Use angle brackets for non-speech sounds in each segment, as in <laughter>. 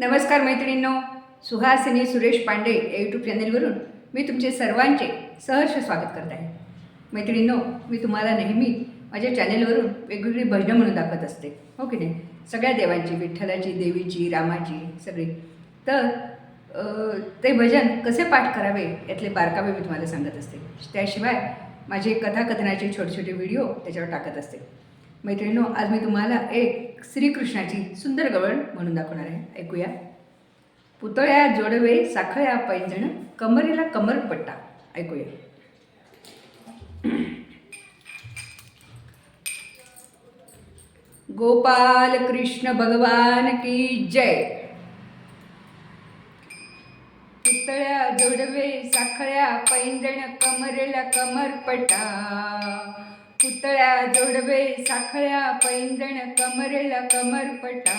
नमस्कार मैत्रिणींनो सुहासिनी सुरेश पांडे या यूट्यूब चॅनेलवरून मी तुमचे सर्वांचे सहर्ष स्वागत करत आहे. मैत्रिणींनो मी तुम्हाला नेहमी माझ्या चॅनेलवरून वेगवेगळी भजनं म्हणून दाखवत असते. हो की नाही? सगळ्या देवांची विठ्ठलाची देवीची रामाची सगळी. तर ते भजन कसे पाठ करावे यातले बारकावे मी तुम्हाला सांगत असते. त्याशिवाय माझे कथाकथनाचे छोटे छोटे व्हिडिओ त्याच्यावर टाकत असते. मैत्रिणींनो आज मी तुम्हाला एक श्रीकृष्णाची सुंदर गवळ म्हणून दाखवणार आहे. ऐकूया. पुतळ्या जोडवे साखळ्या पैंजण कमरेला कमरपट्टा. ऐकूया. गोपाल कृष्ण भगवान की जय. पुतळ्या जोडवे साखळ्या पैंजण कमरेला कमरपट्टा. पुतळ्या जोडवे साखळ्या पैंजण कमरेला कमरपटा.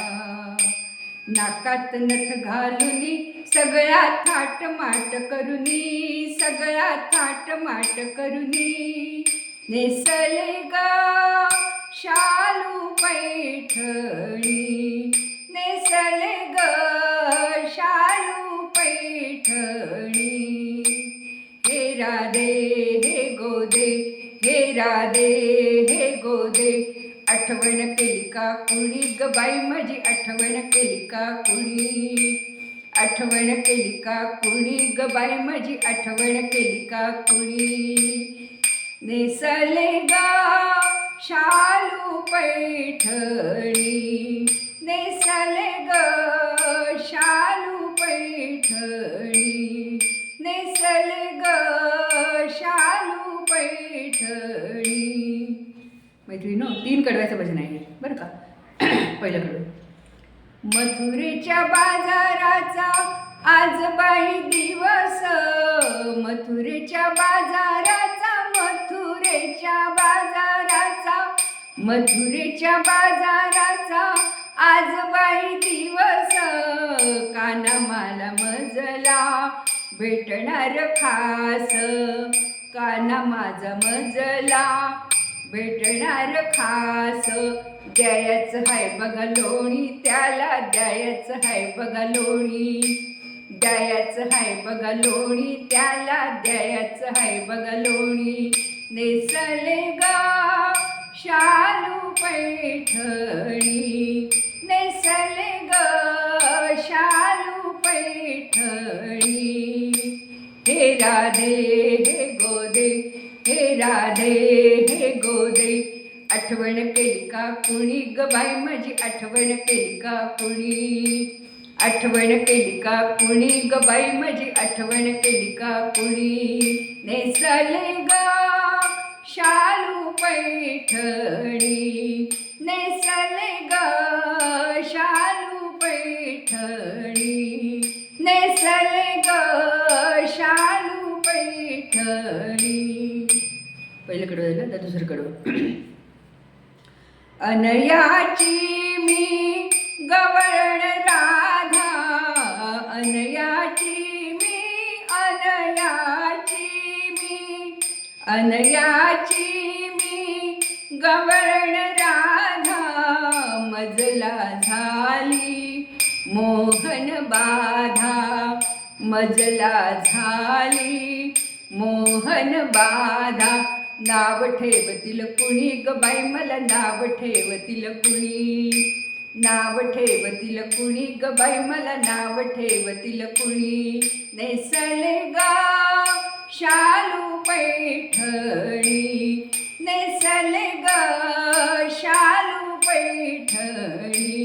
नाकात नथ घालुनी सगळा थाट माट करुनी सगळा थाट माट करुनी. नेसले ग शालू पैठणी. नेसले ग शालू पैठणी. हे राधे हे गोदे हे राधे हे गोदे आठवण केली का कुणी? ग बाई माझी आठवण केली का कुणी? आठवण केली का कुणी? ग बाई माझी आठवण केली का कुणी? नेसले गा शालू पैठणी नेसले ग मैत्रिणीनो तीन कडव्याचं भजन आहे बरं का? <clears throat> पहिलं कडवं. मथुरेच्या बाजाराचा आज बाई दिवस. मथुरेच्या बाजाराचा मथुरेच्या बाजाराचा मथुरेच्या बाजाराचा आज बाई दिवस. काना मला मजला भेटणार खास. काना माझा मजला भेटणार खास. द्यायच हाय बघा लोणी त्याला द्यायच हाय बघा लोणी. द्यायच हाय बघा लोणी त्याला द्यायच हाय बघा लोणी. नेसले गा शालू पैठणी. नेसले ग शालू पैठणी. हे राधे हे हे राधे हे गोदे आठवण केली का कुणी? ग बाई माझी आठवण केली का कुणी? आठवण केली का कुणी? ग बाई माझी आठवण केली का कुणी? नेसले ग शालू पैठणी. नेसले ग शालू पैठणी. नेसले ग शालू पैठणी. पहिलं कडवं झालं आता अनयाची मी गवळण राधा अनयाची मी अनयाची मी अनयाची मी गवळण राधा मजला झाली मोहन बाधा मजला झाली मोहन बाधा. नाव ठेवतील कुणी ग बाई मला नाव ठेवतील कुणी? नाव ठेवतील कुणी ग बाई मला नाव ठेवतील कुणी? नेसळे गा शालू पैठणी नेसले ग शालू पैठणी.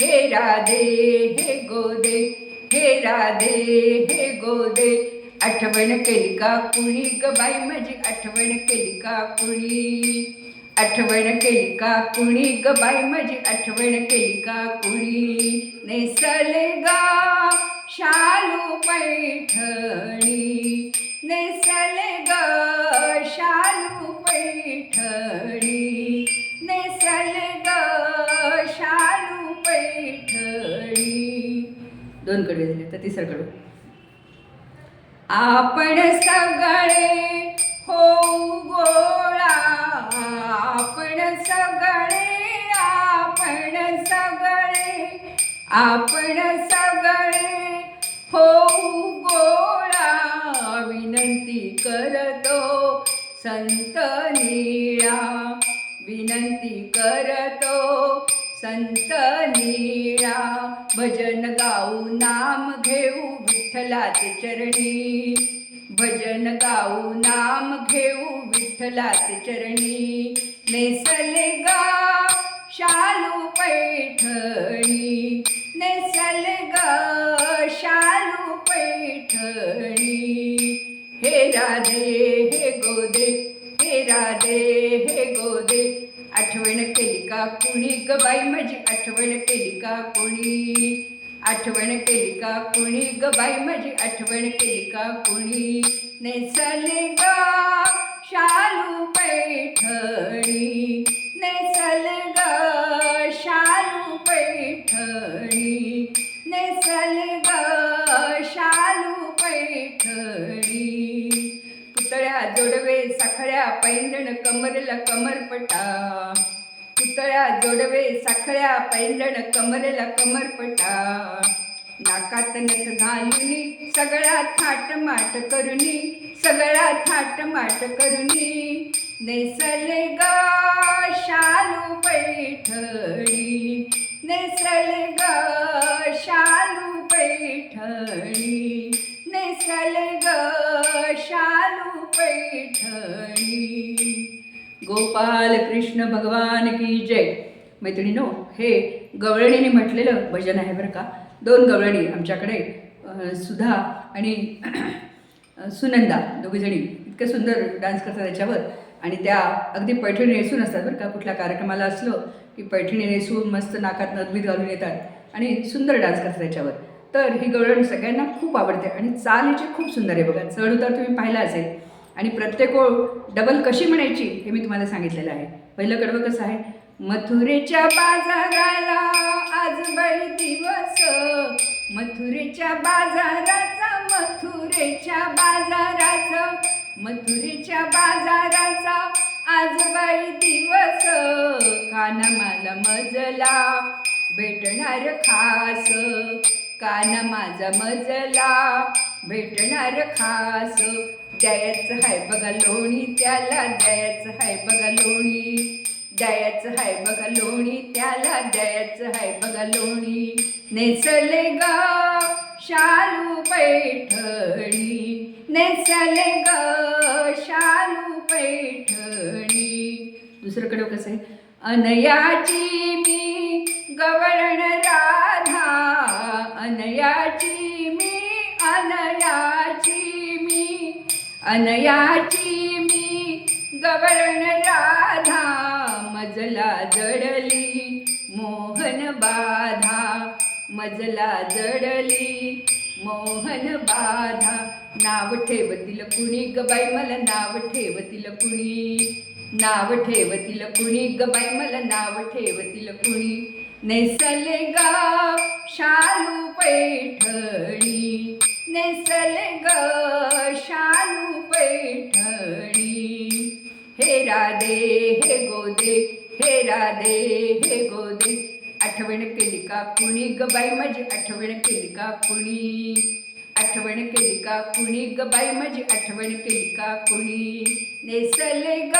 हे राधे हे गोदे हे राधे हे गोदे आठवण केली का कुणी? ग बाई माझी आठवण केली का कुणी? आठवण केली का कुणी? ग बाई माझी आठवण केली का कुणी? नेसले गा शालू पैठणी. नेसले ग शालू पैठणी. नेसले ग शालू पैठणी. दोन कडे दिले तर तिसरं कडवं आपण सगळे हो गोळा. आपण सगळे आपण सगळे आपण सगळे हो गोळा. विनंती करतो संत निळा विनंती करतो संत निळा भजन गाऊ नाम घेऊ विठ्ठलाच चरणी. भजन गाऊ नाम घेऊ विठ्ठलाच चरणी. नेसले गा शालू पैठणी. नेसले ग शालू पैठणी. हे राधे हे गोदे हे राधे हे आठवण केली का कोणी? ग बाई माझी आठवण केली का कोणी? आठवण केली का कोणी? ग बाई माझी आठवण केली का कोणी? नेसले ग शालू पैठणी. नेसले ग साखळ्या पैंजण कमरेला कमरपटा. पुतळ्या जोडवे साखळ्या पैंजण कमरेला कमरपटा. नाकात नथ घालुनी सगळा थाट माट करुनी सगळा थाट माट करुनी. नेसले ग शालू पैठणी नेसले ग शालू पैठणी. नेसले ग पैठणी. गोपाल कृष्ण भगवान की जय. मैत्रिणीनो हे गवळणीने म्हटलेलं भजन आहे बरं का. दोन गवळणी आमच्याकडे सुधा आणि <clears throat> सुनंदा. दोघीजणी इतकं सुंदर डान्स करतात त्याच्यावर. आणि त्या अगदी पैठणी नेसून असतात बरं का. कुठल्या कार्यक्रमाला असलो की पैठणी नेसून मस्त नाकात नदवीत घालून येतात आणि सुंदर डान्स करतात त्याच्यावर. तर ही गवळण सगळ्यांना खूप आवडते आणि चाल हिची खूप सुंदर आहे बघा. चढ उतार तुम्ही पाहिला असेल आणि प्रत्येक ओळ डबल कशी म्हणायची हे मी तुम्हाला सांगितलेलं आहे. पहिलं कडवं कसं आहे? मथुरेच्या बाजाराला आज बाई दिवस. मथुरेच्या बाजाराचा मथुरेच्या बाजाराचा मथुरेच्या बाजाराचा आज बाई दिवस. कानामाला मजला भेटणार खास. काना माझा मजला भेटणार खास. द्यायचं हाय बघा लोणी त्याला द्यायचं हाय बघा लोणी. द्यायचं हाय बघा लोणी त्याला द्यायचं हाय बघा लोणी. नेसले ग शालू पैठणी. नेसले ग शालू पैठणी. दुसरंकडे कसं आहे? अनयाची मी गवळण राध अनयाची मी गवळण राधा मजला जडली मोहन बाधा मजला जडली मोहन बाधा. नाव ठेवतील कुणी ग बाई मला नाव ठेवतील कुणी? नाव ठेवतील कुणी ग बाई मला नाव ठेवतील कुणी? नेसले ग शालू पैठणी नेसले ग शालू पैठणी. हे राधे हे गोदे हे राधे हे गोदे. आठवण केली का कुणी ग बाई माझी? आठवण केली का कुणी? आठवण केली का कुणी ग बाई माझी? आठवण केली का कुणी? नेसले ग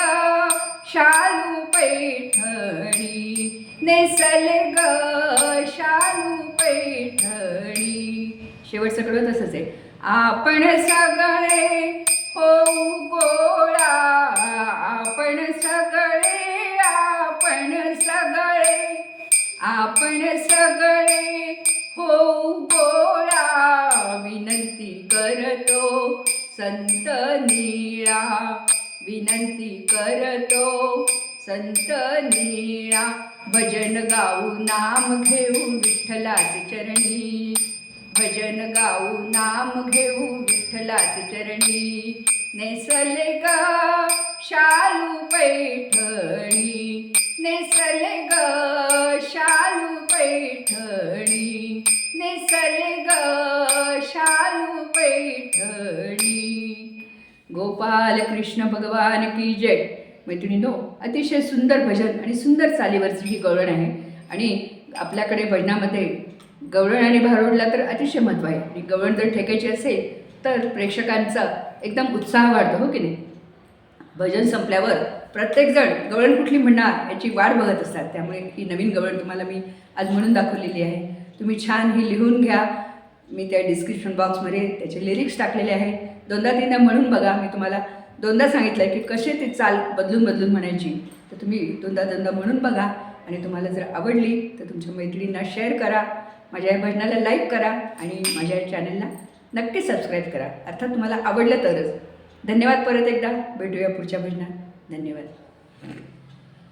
शालू पैठणी. नेसले ग शालू पैठणी. शेवट सगळं तसंच आहे. आपण सगळे होऊ गोळा आपण सगळे आपण सगळे आपण सगळे होऊ गोळा. विनंती करतो संत निळा विनंती करतो संत निळा. भजन गाऊ नाम घेऊ विठ्ठलाच चरणी. भजन गाऊ नाम घेऊ विठ्ठलाच चरणी. नेसले ग शालू पैठणी. नेसले ग शालू पैठणी. नेसले ग शालू पैठणी. गोपाल कृष्ण भगवान की जय. मैत्रिणीनो अतिशय सुंदर भजन आणि सुंदर चालीवरची ही गवळण आहे. आणि आपल्याकडे भजनामध्ये गवळण आणि भारुडला तर अतिशय महत्त्व आहे आणि गवळण जर ठेकायची असेल तर प्रेक्षकांचा एकदम उत्साह वाढतो हो की नाही? भजन संपल्यावर प्रत्येकजण गवळण कुठली म्हणणार याची वाट बघत असतात. त्यामुळे ही नवीन गवळण तुम्हाला मी आज म्हणून दाखवलेली आहे. तुम्ही छान ही लिहून घ्या. मी त्या डिस्क्रिप्शन बॉक्समध्ये त्याचे लिरिक्स टाकलेले आहे दोनदा तीनदा म्हणून बघा. मी तुम्हाला दोनदा सांगितलं आहे की कसे ते चाल बदलून बदलून म्हणायची. तर तुम्ही दोनदा दोनदा म्हणून बघा. आणि तुम्हाला जर आवडली तर तुमच्या मैत्रिणींना शेअर करा. माझ्या या भजनाला लाईक करा आणि माझ्या चॅनलला नक्की सबस्क्राईब करा. अर्थात तुम्हाला आवडलं तरच. धन्यवाद परत एकदा. भेटूया पुढच्या भजनात. धन्यवाद.